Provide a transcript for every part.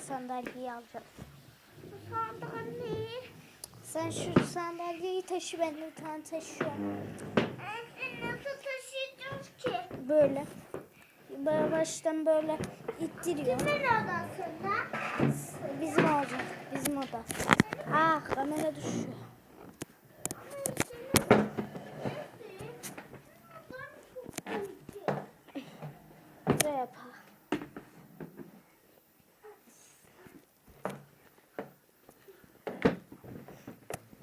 sandalyeyi alacağım. Sandalyeyi. Sen şu sandalyeyi taşı ben de bir tane taşıyorum. Nasıl taşıyacağız ki? Böyle. Böyle baştan böyle ittiriyor. Kimin odasında? Bizim olacak. Bizim oda. Ah kamera düşüyor. Buraya yapalım.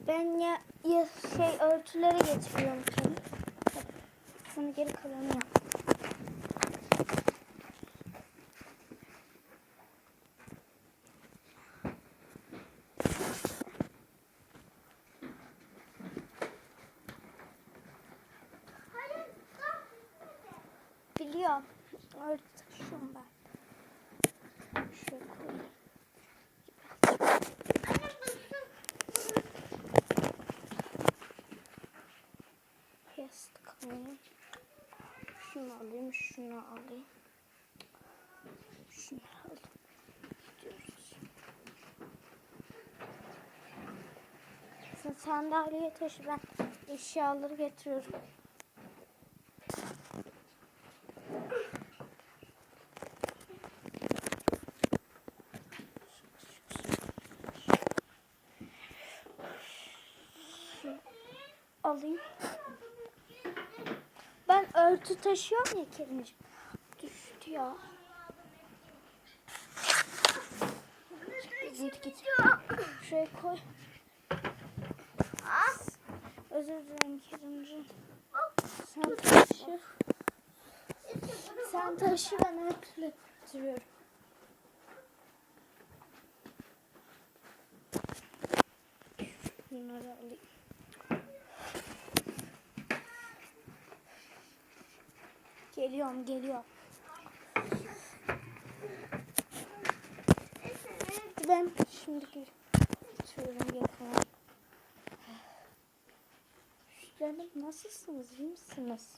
Ben ya, ya şey örtülere getiriyorum seni. Sana geri kalanı yap. Biliyorum. Örtü taşıyorum ben. Şöyle koyayım. Anne bıktım. Yastık alayım. Şunu alayım, şunu alayım. Şunu alayım. Gidiyoruz. Sen sandalyeye taşı ben eşyaları getiriyorum. Şunu alayım. Ben örtü taşıyorum ya Kerimciğim. Düştü ya. Git git. Şuraya koy. Özür dilerim Kerimciğim. Sen taşı. Sen taşı ben örtüle getiriyorum. Bunları alayım. Geliyorum geliyorum. Ben şimdi getiriyorum yakına. Canım nasılsınız? İyi misiniz?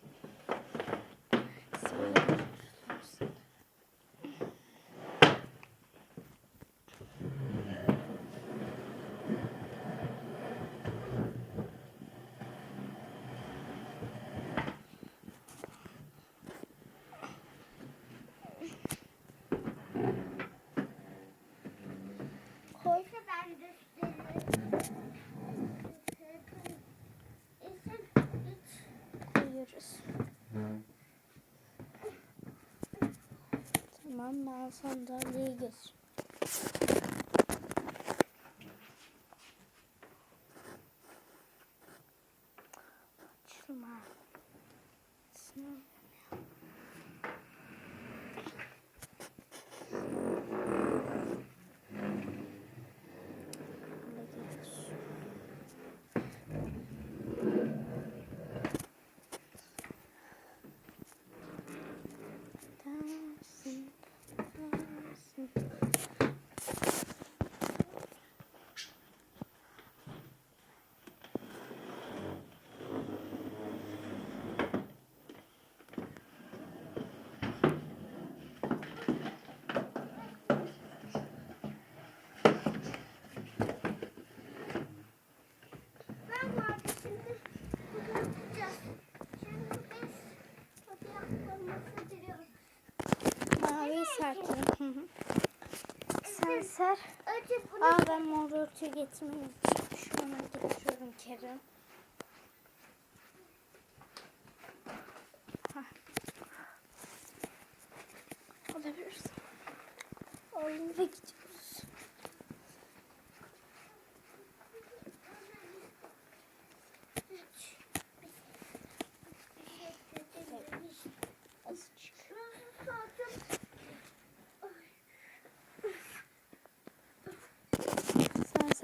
Tamam ben sandalyeyi. Hı. Sen ser. Aa ben mor örtüyü getirmeyi Şu an getiriyorum Kerem. Hah. Alabilirsin. Alayım ve gidiyoruz.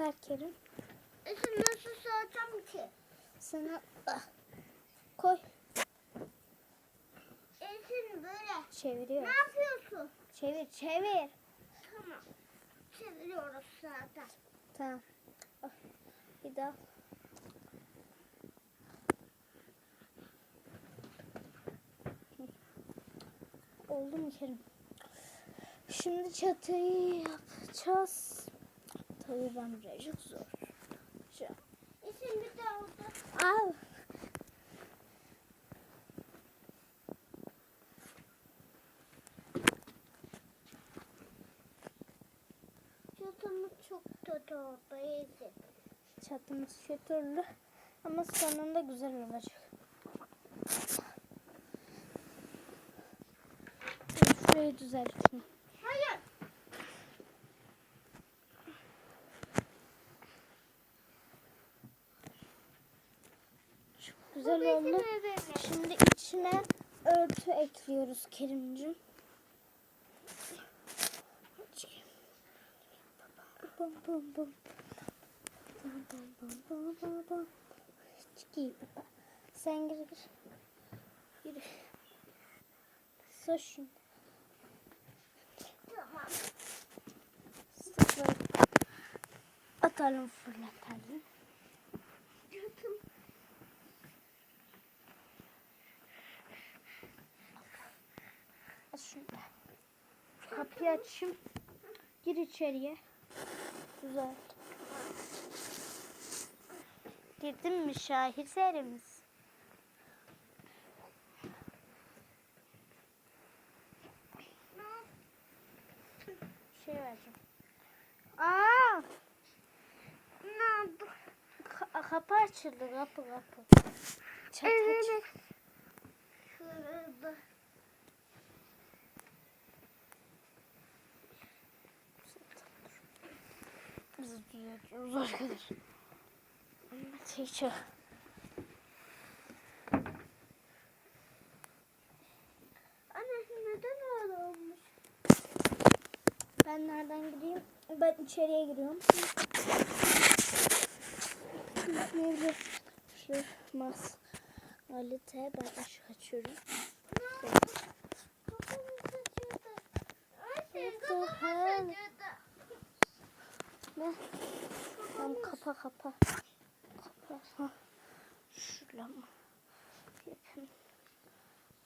Ser Kerim. Esin nasıl soracağım ki? Sana ah, koy. Esin böyle. Çeviriyor. Ne yapıyorsun? Çevir çevir. Tamam. Çeviriyoruz zaten. Tamam. Ah, Bir daha. Oldu mu Kerim? Şimdi çatıyı yapacağız. Tabii ben birazcık zor. Şu- İsim bir de oldu. Al. Çatımız çok kötü oldu. İyice. Çatımız kötü ama sonunda güzel olacak. Şurayı düzelteyim. Hayır. Çok güzel oldu. Şimdi içine örtü ekliyoruz Kerimcim. Sen gir gir. Yürü. Şimdi. Tamam. Atalım fırlatalım. Çatım. Al şunu da. Kapıyı açayım. Gir içeriye. Güzel. Girdin mi şaheserimiz? Şey vereceğim. Aa! Ne oldu? Ka- kapı açıldı kapı kapı. Çat Evet. Kırıldı. Biz düzeltiyoruz arkadaşlar. Teacher. Anne neden öyle? Ben nereden gireyim? Ben içeriye giriyorum. Gitmeyebilir. Şu mas. Alite ben ışık açıyorum. Ne? Tamam kapa kapa. Kapa. Ha. Mı? Yapayım.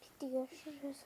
Bitti görüşürüz.